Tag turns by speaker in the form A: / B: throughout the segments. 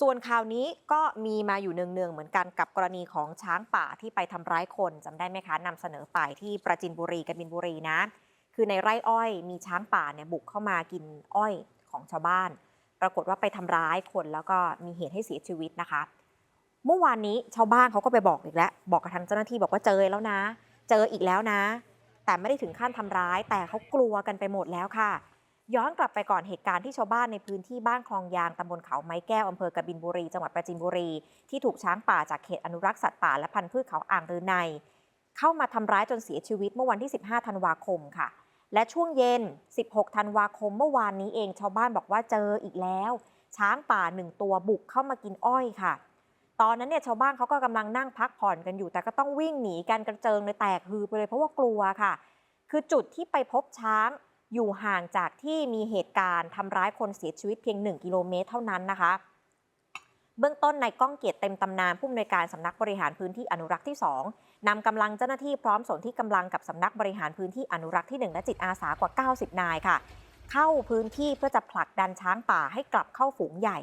A: ส่วนข่าวนี้ก็มีมาอยู่เนืองๆเหมือนกันกับกรณีของช้างป่าที่ไปทำร้ายคนจำได้ไหมคะนำเสนอไปที่ประจินบุรีกบินบุรีนะ คือในไร่อ้อยมีช้างป่าเนี่ยบุกเข้ามากินอ้อยของชาวบ้าน ปรากฏว่าไปทำร้ายคนแล้วก็มีเหตุให้เสียชีวิตนะคะ เมื่อวานนี้ชาวบ้านเขาก็ไปบอกอีกแล้ว บอกกับทางเจ้าหน้าที่บอกว่าเจอแล้วนะ เจออีกแล้วนะ แต่ไม่ได้ถึงขั้นทำร้าย แต่เขากลัวกันไปหมดแล้วค่ะ ย้อนกลับไปก่อนเหตุการณ์ที่ชาวบ้านในพื้นที่บ้านคลองยางตำบลเขาไม้แก้วอำเภอกบินบุรี จังหวัดปราจีนบุรี ที่ถูกช้างป่าจากเขตอนุรักษ์สัตว์ป่าและพันธุ์พืชเขาอ่างรือใน เข้ามาทำร้ายจนเสียชีวิตเมื่อวันที่ 15 ธันวาคมค่ะ และช่วงเย็น 16 ธันวาคมเมื่อวานนี้เองชาวบ้านบอกว่าเจออีกแล้ว ช้างป่าหนึ่งตัวบุกเข้ามากินอ้อยค่ะ ตอนนั้นเนี่ยชาวบ้านเขาก็กำลังนั่งพักผ่อนกันอยู่ แต่ก็ต้องวิ่งหนีกันกระเจิงเลยแตกฮือไปเลยเพราะว่ากลัวค่ะ คือจุดที่ไปพบช้าง อยู่ห่างจากที่มีเหตุการณ์ทำร้ายคนเสียชีวิตเพียง 1 กิโลเมตรเท่านั้นนะคะ เบื้องต้นในก้องเกียรติเต็มตำนานผู้อำนวยการสำนักบริหารพื้นที่อนุรักษ์ที่ 2นำกำลังเจ้าหน้าที่พร้อมส่วนที่กำลังกับสำนักบริหารพื้นที่อนุรักษ์ที่ 1 และจิตอาสากว่า 90 นายค่ะ เข้าพื้นที่เพื่อจะผลักดันช้างป่าให้กลับเข้าฝูงใหญ่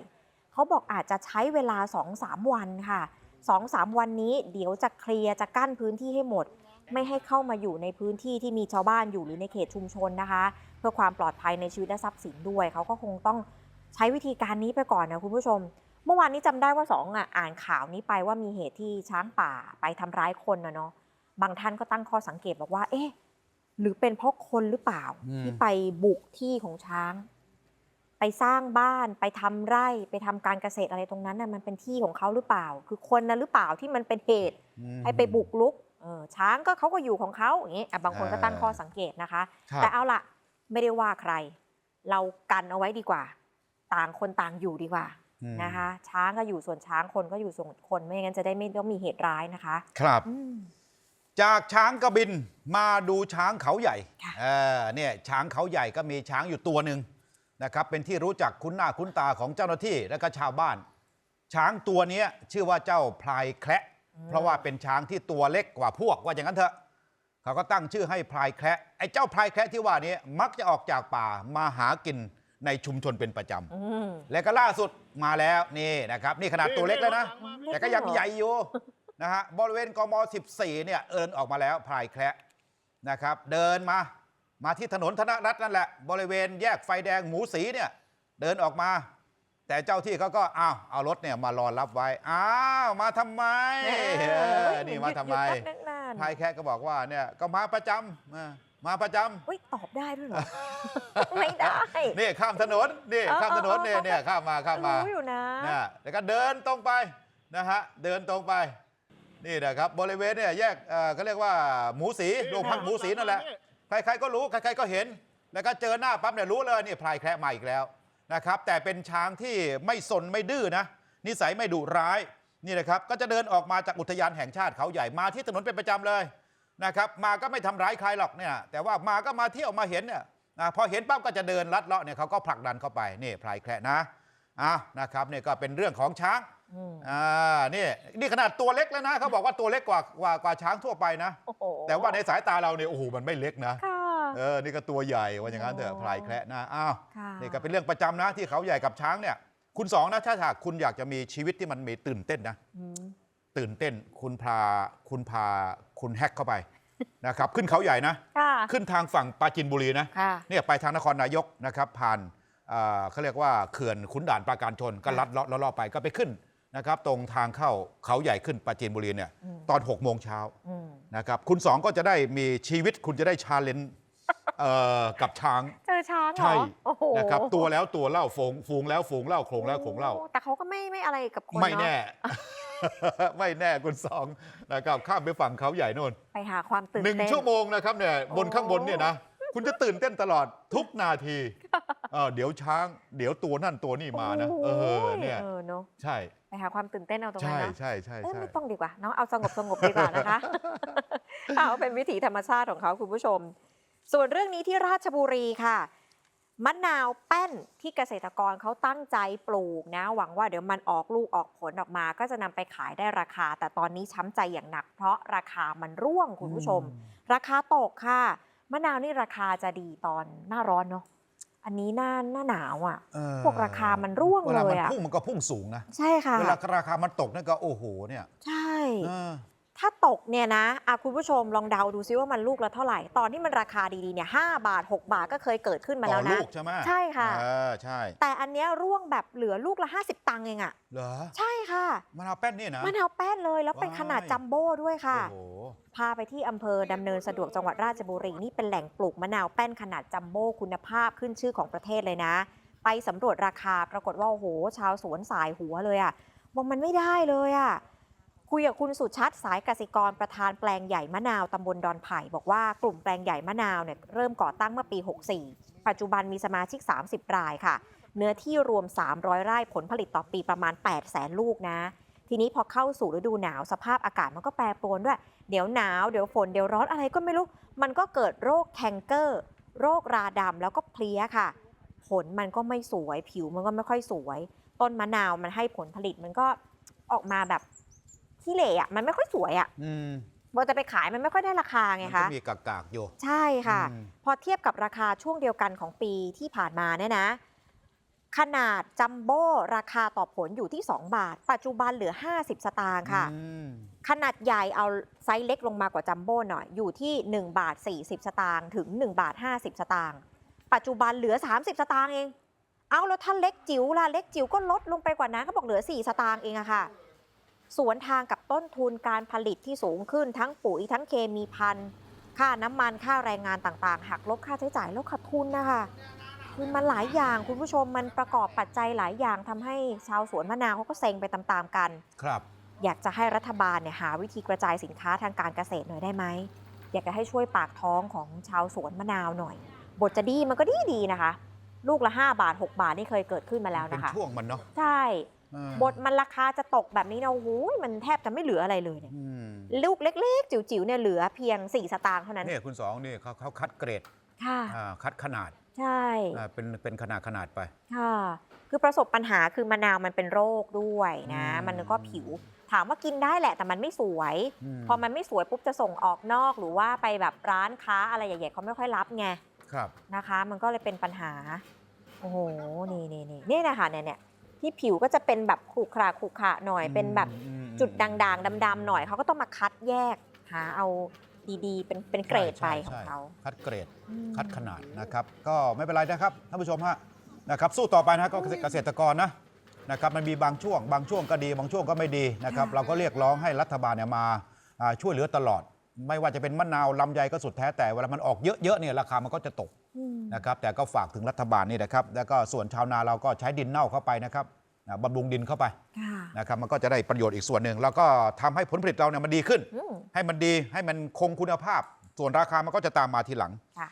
A: เขาบอกอาจจะใช้เวลา 2-3 วันค่ะ 2-3 วันนี้เดี๋ยวจะเคลียร์จะกั้นพื้นที่ให้หมด ไม่ให้เข้ามาอยู่ในพื้นที่ที่มีชาวบ้านอยู่หรือในเขตชุมชนนะคะ เพื่อความปลอดภัยในชีวิตและทรัพย์สินด้วย เขาก็คงต้องใช้วิธีการนี้ไปก่อนนะคุณผู้ชม เมื่อวานนี้จำได้ว่าสองอะอ่านข่าวนี้ไปว่ามีเหตุที่ช้างป่าไปทำร้ายคนนะเนาะบางท่านก็ตั้งข้อสังเกตบอกว่า เอ๊ะหรือเป็นเพราะคนหรือเปล่า
B: อืม
A: ที่ไปบุกที่ของช้าง ไปสร้างบ้านไปทำไร่ไปทำการเกษตรอะไรตรงนั้นน่ะมันเป็นที่ของเขาหรือเปล่า คือคนนะหรือเปล่าที่มันเป็นเหตุ
B: อืม
A: ให้ไปบุกลุก เออช้างก็เขาก็อยู่ของเขาอย่างนี้อะบางคนก็
B: อ่า
A: ตั้งข้อสังเกตนะคะ
B: ครับ
A: แต่เอาล่ะไม่ได้ว่าใคร เรากันเอาไว้ดีกว่า ต่างคนต่างอยู่ดีกว่า
B: อืม
A: นะคะ ช้างก็อยู่ส่วนช้างคนก็อยู่ส่วนคนไม่งั้นจะได้ไม่ต้องมีเหตุร้ายนะคะ
B: ครับ
A: อืม
B: จากช้างกระบินมาดูช้างเขาใหญ่
A: ค่ะ
B: เออเนี่ยช้างเขาใหญ่ก็มีช้างอยู่ตัวหนึ่งนะครับ เป็นที่รู้จักคุ้นหน้าคุ้นตาของเจ้าหน้าที่และก็ชาวบ้าน ช้างตัวเนี้ยชื่อว่าเจ้าพลายแคระ เพราะว่าเป็นช้างที่ตัวเล็กกว่าพวกว่าอย่างนั้นเถอะเขาก็ตั้งชื่อให้พลายแคระไอ้เจ้าพลายแคระที่ว่านี้มักจะออกจากป่ามาหากินในชุมชนเป็นประจำ
A: อืม
B: และก็ล่าสุดมาแล้วนี่นะครับ นี่ขนาดตัวเล็กแล้วนะ แต่ก็ยังใหญ่อยู่นะฮะบริเวณกม 14 เนี่ยเอินออกมาแล้วพลายแคระนะครับ เดินมามาที่ถนนธนรัตน์นั่นแหละ บริเวณแยกไฟแดงหมูสีเนี่ยเดินออกมา แต่เจ้าที่เขาก็อ้าวเอารถเนี่ยมารอรับไว้อ้าวมาทำไมเออนี่มาทำไม
A: หยุดหยุดนาน
B: พลายแคระก็บอกว่าเนี่ยก็มาประจำอ่ามาประจำ
A: ๆอุ้ยตอบได้ด้วยเหรอ ไม่ได้
B: นี่ข้ามถนนนี่
A: เออ
B: ข้ามถนน
A: เออ
B: เนี่ย
A: เออ
B: เนี่ยข้ามมาข้ามมา
A: รู้อยู่นะ
B: นะแล้วก็เดินตรงไปนะฮะเดินตรงไป นี่นะครับบริเวณเนี่ยแยกเอ่อเขาเรียกว่าหมูสีโรงพักหมูสีนั่นแหละ ใครๆก็รู้ใครๆก็เห็น แล้วก็เจอหน้าปั๊บเนี่ยรู้เลยนี่พลายแคระมาอีกแล้ว นะครับ แต่เป็นช้างที่ไม่สนไม่ดื้อนะ นิสัยไม่ดุร้ายนี่นะครับ ก็จะเดินออกมาจากอุทยานแห่งชาติเขาใหญ่มาที่ถนนเป็นประจำเลยนะครับ มาก็ไม่ทำร้ายใครหรอกเนี่ย แต่ว่ามาก็มาเที่ยวมาเห็นเนี่ยนะพอเห็นปั๊บก็จะเดินลัดเลาะเนี่ยเขาก็ผลักดันเข้าไปนี่พลายแคระนะอะนะครับเนี่ยก็เป็นเรื่องของช้าง
A: อืม
B: อ่านี่นี่ขนาดตัวเล็กแล้วนะเขาบอกว่าตัวเล็กกว่ากว่ากว่าช้างทั่วไปนะ
A: โอ้โห
B: แต่ว่าในสายตาเราเนี่ยโอ้โหมันไม่เล็กนะ
A: ค่ะ
B: เออ นี่ก็ตัวใหญ่ว่าอย่างนั้นเถอะ
A: โอ้
B: พลายแคระนะอ้าว
A: ค่ะ
B: นี่ก็เป็นเรื่องประจำนะที่เขาใหญ่กับช้างเนี่ย คุณสองนะถ้าหากคุณอยากจะมีชีวิตที่มันมีตื่นเต้นนะ
A: อืม
B: ตื่นเต้นคุณพาคุณพาคุณแฮกเข้าไปนะครับ ขึ้นเขาใหญ่นะ
A: ค่ะ
B: ขึ้นทางฝั่งปราจินบุรีนะ
A: ค่ะ
B: เนี่ยไปทางนครนายกนะครับ ผ่านเอ่อเขาเรียกว่าเขื่อนขุนด่านปราการชนก็ลัดเลาะเลาะๆไปก็ไปขึ้นนะครับ ตรงทางเข้าเขาใหญ่ขึ้นปราจีนบุรีเนี่ย
A: อืม
B: ตอน6กโมงเช้า
A: อืม
B: นะครับคุณสองก็จะได้มีชีวิตคุณจะได้ชาเลนจ์ เอ่อกับช้าง
A: เจอช้างเหรอ
B: ใช่
A: โอ้โห
B: นะครับ ตัวแล้วตัวเล่าฝูงฝูงแล้วฝูงเล่าโขลงแล้วโขลงเล่า
A: โอ้แต่เขาก็ไม่ไม่อะไรกับคน
B: ไม่
A: เนาะ
B: แน่ ไม่แน่คุณสองนะครับข้ามไปฝั่งเขาใหญ่โน่น
A: ไปหาความตื่น
B: หนึ่ง
A: เต้น
B: ชั่วโมงนะครับเนี่ยบน
A: โอ้
B: ข้างบนเนี่ยนะ คุณจะตื่นเต้นตลอดทุกนาทีเออเดี๋ยวช้าง เดี๋ยวตัวนั่นตัวนี่มานะ เออเนี่ย
A: เออเนาะ
B: ใช่
A: ไปหาความตื่นเต้นเอาตรงนั้
B: ใช่
A: นนะ
B: ใช่ใช่
A: เอ้ย
B: ใช่
A: ไม่ต้องดีกว่าเนาะเอาสงบสงบดีกว่านะคะ เอาเป็นวิถีธรรมชาติของเขาคุณผู้ชม ส่วนเรื่องนี้ที่ราชบุรีค่ะมะนาวแป้นที่เกษตรกรเขาตั้งใจปลูกนะ หวังว่าเดี๋ยวมันออกลูกออกผลออกมา ก็จะนำไปขายได้ราคา แต่ตอนนี้ช้ำใจอย่างหนัก เพราะราคามันร่วงคุณผู้ชม ราคาตกค่ะมะนาวนี่ราคาจะดีตอนหน้าร้อนเนาะอันนี้หน้าหน้าหนาวอะ
B: เออ
A: พวกราคามันร่วง
B: เวลา
A: เล
B: มัน
A: ยอะ
B: พุ่งมันก็พุ่งสูงนะ
A: ใช่ค่ะ
B: เวลาราคามันตกนั่นก็โอ้โหเนี่ย
A: ใช่
B: เออ
A: ถ้าตกเนี่ยนะอะคุณผู้ชมลองเดาดูซิว่ามันลูกละเท่าไหร่ ตอนที่มันราคาดีๆเนี่ยห้าบาท 6 บาทก็เคยเกิดขึ้นมา
B: ต่
A: แล้
B: อ
A: วนะ
B: ลูกใช่ไหม
A: ใช่ค่ะ
B: เออใช่
A: แต่อันเนี้ยร่วงแบบเหลือลูกละ 50 ตังค์เองอะ
B: เหรอ
A: ใช่ค่ะ
B: มะนาวแป้นนี่นะ
A: มะนาวแป้นเลยแล้วเป็น
B: ว้าย
A: ขนาดจัมโบ้ด้วยค่ะ
B: โอ้โห
A: พาไปที่อำเภอดำเนินสะดวกจังหวัดราชบุรีนี่เป็นแหล่งปลูกมะนาวแป้นขนาดจัมโบ้คุณภาพขึ้นชื่อของประเทศเลยนะ ไปสำรวจราคาปรากฏว่าโอ้โหชาวสวนสายหัวเลยอะบอกมันไม่ได้เลยอะ คุยกับคุณสุชัดสายกสิกรประธานแปลงใหญ่มะนาวตำบลดอนไผ่บอกว่ากลุ่มแปลงใหญ่มะนาวเนี่ยเริ่มก่อตั้งเมื่อปี 64 ปัจจุบันมีสมาชิก 30 รายค่ะ เนื้อที่รวม 300 ไร่ผลผลิตต่อปีประมาณ 8 0 0แสนลูกนะ ทีนี้พอเข้าสู่ฤดูหนาวสภาพอากาศมันก็แปรปรวนด้วย เดี๋ยวหนาวเดี๋ยวฝนเดี๋ยวร้อนอะไรก็ไม่รู้ มันก็เกิดโรคแคนเกอร์ โรคราดำแล้วก็เพลี้ยค่ะ ผลมันก็ไม่สวยผิวมันก็ไม่ค่อยสวย ต้นมะนาวมันให้ผลผลิตมันก็ออกมาแบบ ที่เหล่อะมันไม่ค่อยสวยอะ
B: อืม
A: พอจะไปขายมันไม่ค่อยได้ราคาไง
B: มัน
A: คะ
B: ก็มีกากๆอยู่
A: ใช่ค่ะ
B: อืม
A: พอเทียบกับราคาช่วงเดียวกันของปีที่ผ่านมาเนี่ยนะ ขนาดจัมโบ้ราคาต่อผลอยู่ที่ 2 บาท ปัจจุบันเหลือ 50 สตางค์ค่ะ
B: อืม
A: ขนาดใหญ่เอาไซส์เล็กลงมากว่าจัมโบ้หน่อย อยู่ที่ 1 บาท 40 สตางค์ถึง 1 บาท 50 สตางค์ปัจจุบันเหลือ 30 สตางค์เอง เอาแล้วถ้าเล็กจิ๋วล่ะ เล็กจิ๋วก็ลดลงไปกว่านั้นเขาบอกเหลือ 4 สตางค์เองอะค่ะ สวนทางกับต้นทุนการผลิตที่สูงขึ้นทั้งปุ๋ยทั้งเคมีพันค่าน้ำมันค่าแรงงานต่างๆหักลบค่าใช้จ่ายแล้วขาดทุนนะคะคือมันหลายอย่างคุณผู้ชมมันประกอบปัจจัยหลายอย่างทำให้ชาวสวนมะนาวเขาก็เซ็งไปตามๆกัน
B: ครับ
A: อยากจะให้รัฐบาลเนี่ยหาวิธีกระจายสินค้าทางการเกษตรหน่อยได้ไหม อยากจะให้ช่วยปากท้องของชาวสวนมะนาวหน่อย บทจะดีมันก็ดีดีๆนะคะ ลูกละ 5 บาท 6 บาทนี่เคยเกิดขึ้นมาแล้ว
B: เป็น
A: นะคะ
B: ช่วงมันเนาะ
A: ใช่
B: เออ
A: บทมันราคาจะตกแบบนี้นะโอ้โหมันแทบจะไม่เหลืออะไรเลยเนี่ย
B: อืม
A: ลูกเล็ก ๆ จิ๋วๆเนี่ยเหลือเพียง 4 สตางค์เท่านั้น
B: เนี่ยคุณสองนี่เขาเขาคัดเกรด
A: ค่ะ
B: อ่าคัดขนาด
A: ใช่
B: อ่าเป็นเป็นขนาดขนาดไป
A: ค่ะคือประสบปัญหาคือมะนาวมันเป็นโรคด้วยนะ
B: อืม
A: มันก็ผิว ถามว่ากินได้แหละแต่มันไม่สวย
B: ม
A: พอมันไม่สวยปุ๊บจะส่งออกนอกหรือว่าไปแบบร้านค้าอะไรใหญ่ๆเขาไม่ค่อยรับไง
B: ครับ
A: นะคะ มันก็เลยเป็นปัญหาโอ้โหนี่นี่นี่นี่นะคะเนี่ยเนี่ย ที่ผิวก็จะเป็นแบบขรุขระขรุขระหน่อย เป็นแบบ
B: อืม
A: จุดด่างๆดำๆหน่อยเขาก็ต้องมาคัดแยกหาเอาดีๆ เป็นเป็นเกรดไป
B: ใช่
A: ของ
B: ใช่
A: เขา
B: คัดเกรด
A: อืม
B: คัดขนาดนะครับ ก็ไม่เป็นไรนะครับท่านผู้ชมฮะนะครับ สู้ต่อไปนะก็เกษตรกรนะนะครับมันมีบางช่วง บางช่วงก็ดี บางช่วงก็ไม่ดีนะครับ เราก็เรียกร้องให้รัฐบาลเนี่ยมาอ่าช่วยเหลือตลอด ไม่ว่าจะเป็นมะนาวลำไยก็สุดแท้แต่เวลามันออกเยอะๆเนี่ยราคามันก็จะตก
A: อืม
B: นะครับแต่ก็ฝากถึงรัฐบาลนี่นะครับ แล้วก็ส่วนชาวนาเราก็ใช้ดินเน่าเข้าไปนะครับอ่าบำรุงดินเข้าไป
A: ค่ะ
B: นะครับมันก็จะได้ประโยชน์อีกส่วนหนึ่ง แล้วก็ทำให้ผลผลิตเราเนี่ยมันดีขึ้น
A: อืม
B: ให้มันดีให้มันคงคุณภาพ ส่วนราคามันก็จะตามมาทีหลัง
A: ค่ะ